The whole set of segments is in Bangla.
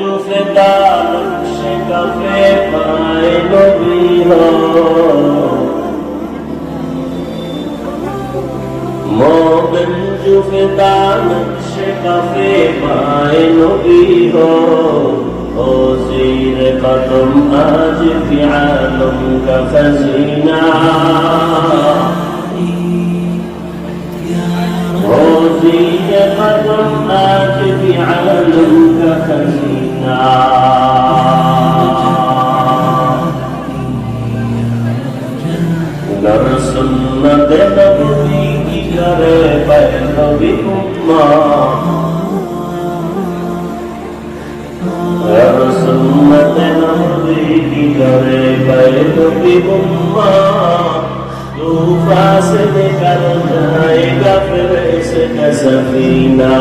জুফেদা নকশে কাফে পায় নবী মোগন জুফেদা নকশে কাফে পায় নবী হো ও সির কদম আজ ফি আলম কা رب سنت نبی کی کرے بیت کی امہ تو فاسد کر جائے گا پھر اس کا سفینہ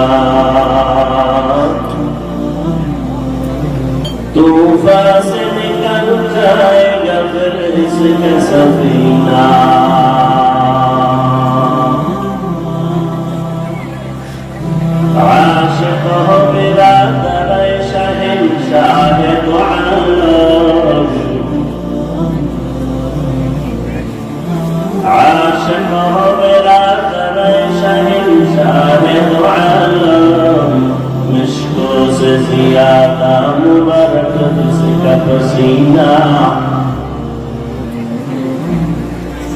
تو فاسد کر جائے گا پھر اس کا سفینہ من عالم مشکو سے زیادہ مبرکت سے کا پسینہ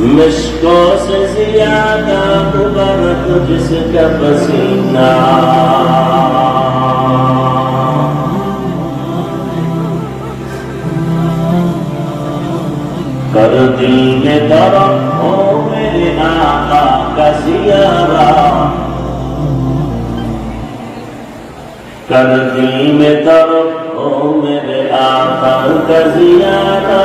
مشکو سے زیادہ مبرکت سے کا پسینہ کر دل میں درد ہو میرے آقا کا زیارہ کرزی میں درد او میرے آقا کا زیادہ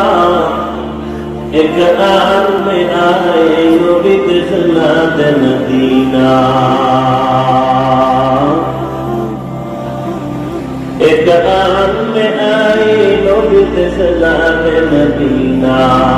اقرار میں آئے یو بھی دخلا مدینہ اقرار میں آئے یو بھی دخلا مدینہ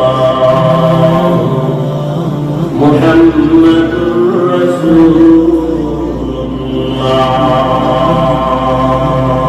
محمد